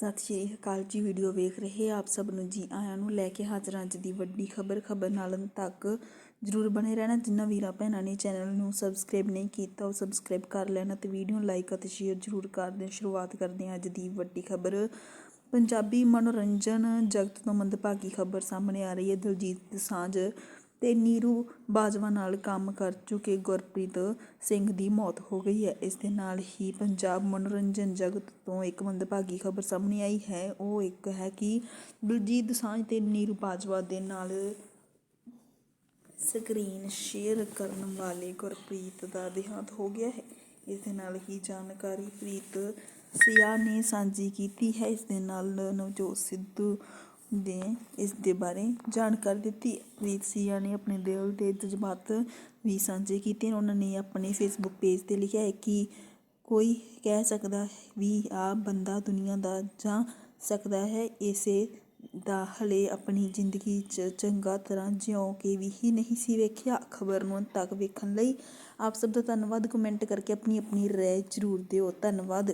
ਸਤਿ ਸ਼੍ਰੀ ਅਕਾਲ ਜੀ ਵੀਡੀਓ ਵੇਖ ਰਹੇ ਆਪ ਸਭ ਨੂੰ ਜੀ ਆਇਆਂ ਨੂੰ ਲੈ ਕੇ ਹਾਜ਼ਰ ਅੱਜ ਦੀ ਵੱਡੀ ਖਬਰ। ਖਬਰ ਨਾਲ ਅੰਤ ਤੱਕ ਜਰੂਰ ਬਣੇ ਰਹਿਣਾ। ਜਿਨ੍ਹਾਂ ਵੀਰਾਂ ਭੈਣਾਂ ਨੇ ਚੈਨਲ ਨੂੰ ਸਬਸਕ੍ਰਾਈਬ ਨਹੀਂ ਕੀਤਾ, ਉਹ ਸਬਸਕ੍ਰਾਈਬ ਕਰ ਲੈਣਾ ਤੇ ਵੀਡੀਓ ਲਾਈਕ ਅਤੇ ਸ਼ੇਅਰ ਜਰੂਰ ਕਰ ਦੇਣ। ਸ਼ੁਰੂਆਤ ਕਰਦੇ ਹਾਂ ਅੱਜ ਦੀ ਵੱਡੀ ਖਬਰ। ਪੰਜਾਬੀ ਮਨੋਰੰਜਨ ਜਗਤ ਤੋਂ ਮੰਦਭਾਗੀ ਖਬਰ ਸਾਹਮਣੇ ਆ ਰਹੀ ਹੈ। ਦਿਲਜੀਤ ਦੋਸਾਂਝ ਤੇ ਨੀਰੂ ਬਾਜਵਾ ਨਾਲ ਕੰਮ ਕਰ ਚੁੱਕੇ ਗੁਰਪ੍ਰੀਤ ਸਿੰਘ ਦੀ ਮੌਤ ਹੋ ਗਈ ਹੈ। ਇਸ ਦੇ ਨਾਲ ਹੀ ਪੰਜਾਬ ਮਨੋਰੰਜਨ ਜਗਤ ਤੋਂ ਇੱਕ ਮੰਦਭਾਗੀ ਖਬਰ ਸਾਹਮਣੇ ਆਈ ਹੈ। ਉਹ ਇੱਕ ਹੈ ਕਿ ਦਲਜੀਤ ਦੋਸਾਂਝ ਤੇ ਨੀਰੂ ਬਾਜਵਾ ਦੇ ਨਾਲ ਸਕਰੀਨ ਸ਼ੇਅਰ ਕਰਨ ਵਾਲੇ ਗੁਰਪ੍ਰੀਤ ਦਾ ਦੇਹਾਂਤ ਹੋ ਗਿਆ ਹੈ। ਇਸ ਦੇ ਨਾਲ ਹੀ ਜਾਣਕਾਰੀ ਪ੍ਰੀਤ ਸਿਆ ਨੇ ਸਾਂਝੀ ਕੀਤੀ ਹੈ। ਇਸ ਦੇ ਨਾਲ ਨਵਜੋਤ ਸਿੱਧੂ ਨੇ ਇਸ ਦੇ ਬਾਰੇ ਜਾਣਕਾਰੀ ਦਿੱਤੀ। ਹੈ। ਪ੍ਰੀਤ ਸਿਆ ਨੇ ਆਪਣੇ ਦਿਲ ਦੇ ਜਜ਼ਬਾਤ ਵੀ ਸਾਂਝੇ ਕੀਤੇ। ਉਹਨਾਂ ਨੇ ਆਪਣੇ ਫੇਸਬੁੱਕ ਪੇਜ ਤੇ ਲਿਖਿਆ ਹੈ ਕਿ ਕੋਈ ਕਹਿ ਸਕਦਾ ਵੀ ਆ ਬੰਦਾ ਦੁਨੀਆ ਦਾ ਜਾ ਸਕਦਾ ਹੈ। ਇਸੇ ਦਾ ਹਲੇ ਆਪਣੀ ਜ਼ਿੰਦਗੀ 'ਚ ਚੰਗਾ ਤਰ੍ਹਾਂ ਜਿਉਂ ਕੇ ਵੀ ਹੀ ਨਹੀਂ ਸੀ ਵੇਖਿਆ। ਖਬਰ ਨੂੰ ਅੰਤ ਤੱਕ ਵੇਖਣ ਲਈ ਆਪ ਸਭ ਦਾ ਧੰਨਵਾਦ। ਕਮੈਂਟ ਕਰਕੇ ਆਪਣੀ ਆਪਣੀ ਰਾਏ ਜ਼ਰੂਰ ਦਿਓ। ਧੰਨਵਾਦ।